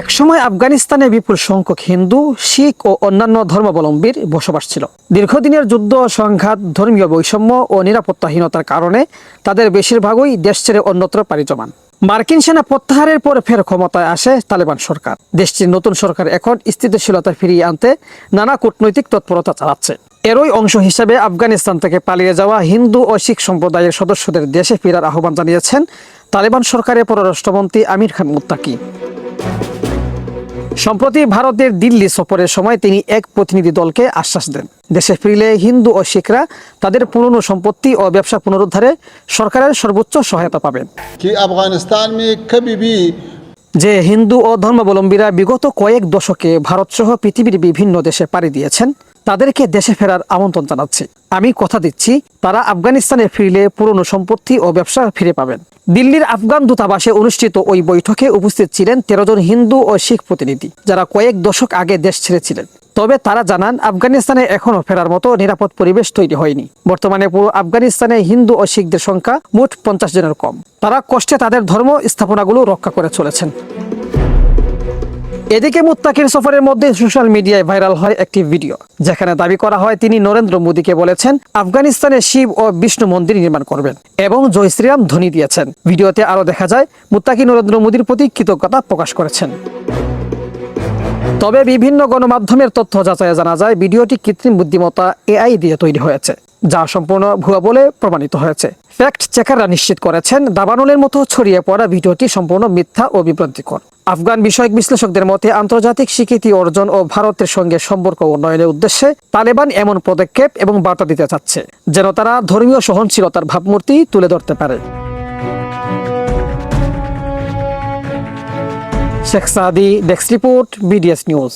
একসময় আফগানিস্তানে বিপুল সংখ্যক হিন্দু, শিখ ও অন্যান্য ধর্মাবলম্বীর বসবাস ছিল। দীর্ঘদিনের যুদ্ধ, সংঘাত, ধর্মীয় বৈষম্য ও নিরাপত্তাহীনতার কারণে তাদের বেশিরভাগই দেশ ছেড়ে অন্যত্র পাড়ি জমান। মার্কিন সেনা প্রত্যাহারের পর ফের ক্ষমতায় আসে তালেবান সরকার। দেশটির নতুন সরকার এখন স্থিতিশীলতা ফিরিয়ে আনতে নানা কূটনৈতিক তৎপরতা চালাচ্ছে। এরই অংশ হিসেবে আফগানিস্তান থেকে পালিয়ে যাওয়া হিন্দু ও শিখ সম্প্রদায়ের সদস্যদের দেশে ফেরার আহ্বান জানিয়েছেন তালেবান সরকারের পররাষ্ট্রমন্ত্রী আমির খান মুত্তাকি। সম্প্রতি ভারতের দিল্লি সফরের সময় তিনি এক প্রতিনিধি দলকে আশ্বাস দেন। দেশে ফিরলে হিন্দু ও শিখরা তাদের পুরনো সম্পত্তি ও ব্যবসা পুনরুদ্ধারে সরকারের সর্বোচ্চ সহায়তা পাবেন। কি আফগানিস্তান মে কবি ভি যে হিন্দু ও ধর্মাবলম্বীরা বিগত কয়েক দশকে ভারতসহ পৃথিবীর বিভিন্ন দেশে পাড়ি দিয়েছেন, তাদেরকে দেশে ফেরার আমন্ত্রণ জানাচ্ছি। আমি কথা দিচ্ছি, তারা আফগানিস্তানে ফিরলে পুরনো সম্পত্তি ও ব্যবসা ফিরে পাবেন। দিল্লির আফগান দূতাবাসে অনুষ্ঠিত ওই বৈঠকে উপস্থিত ছিলেন তেরো জন হিন্দু ও শিখ প্রতিনিধি, যারা কয়েক দশক আগে দেশ ছেড়েছিলেন। তবে তারা জানান, আফগানিস্তানে এখনও ফেরার মতো নিরাপদ পরিবেশ তৈরি হয়নি। বর্তমানে পুরো আফগানিস্তানে হিন্দু ও শিখদের সংখ্যা মোট পঞ্চাশ জনের কম। তারা কষ্টে তাদের ধর্ম স্থাপনাগুলো রক্ষা করে চলেছেন। এদিকে মুত্তাকির সফরের মধ্যে সোশ্যাল মিডিয়ায় ভাইরাল হয় একটি ভিডিও। যেখানে দাবি করা হয়, তিনি নরেন্দ্র মোদীকে বলেছেন, আফগানিস্তানে শিব ও বিষ্ণু মন্দির নির্মাণ করবেন এবং জয় শ্রীরাম ধ্বনি দিয়েছেন। ভিডিওতে আরও দেখা যায়, মুত্তাকি নরেন্দ্র মোদীর প্রতি কৃতজ্ঞতা প্রকাশ করেছেন। তবে বিভিন্ন গণমাধ্যমের তথ্য যাচাইয়ে জানা যায়, ভিডিওটি কৃত্রিম বুদ্ধিমত্তা এআই দিয়ে তৈরি হয়েছে, যা সম্পূর্ণ ভুয়া বলে প্রমাণিত হয়েছে। ফ্যাক্ট চেকাররা নিশ্চিত করেছেন, দাবানলের মতো ছড়িয়ে পড়া ভিডিওটি সম্পূর্ণ মিথ্যা ও বিভ্রান্তিকর। আফগান বিষয়ক বিশ্লেষকদের মতে, আন্তর্জাতিক স্বীকৃতি অর্জন ও ভারতের সঙ্গে সম্পর্ক উন্নয়নের উদ্দেশ্যে তালেবান এমন পদক্ষেপ এবং বার্তা দিতে চাচ্ছে, যেন তারা ধর্মীয় সহনশীলতার ভাবমূর্তি তুলে ধরতে পারে। Sheikh Sadi desk report BDS news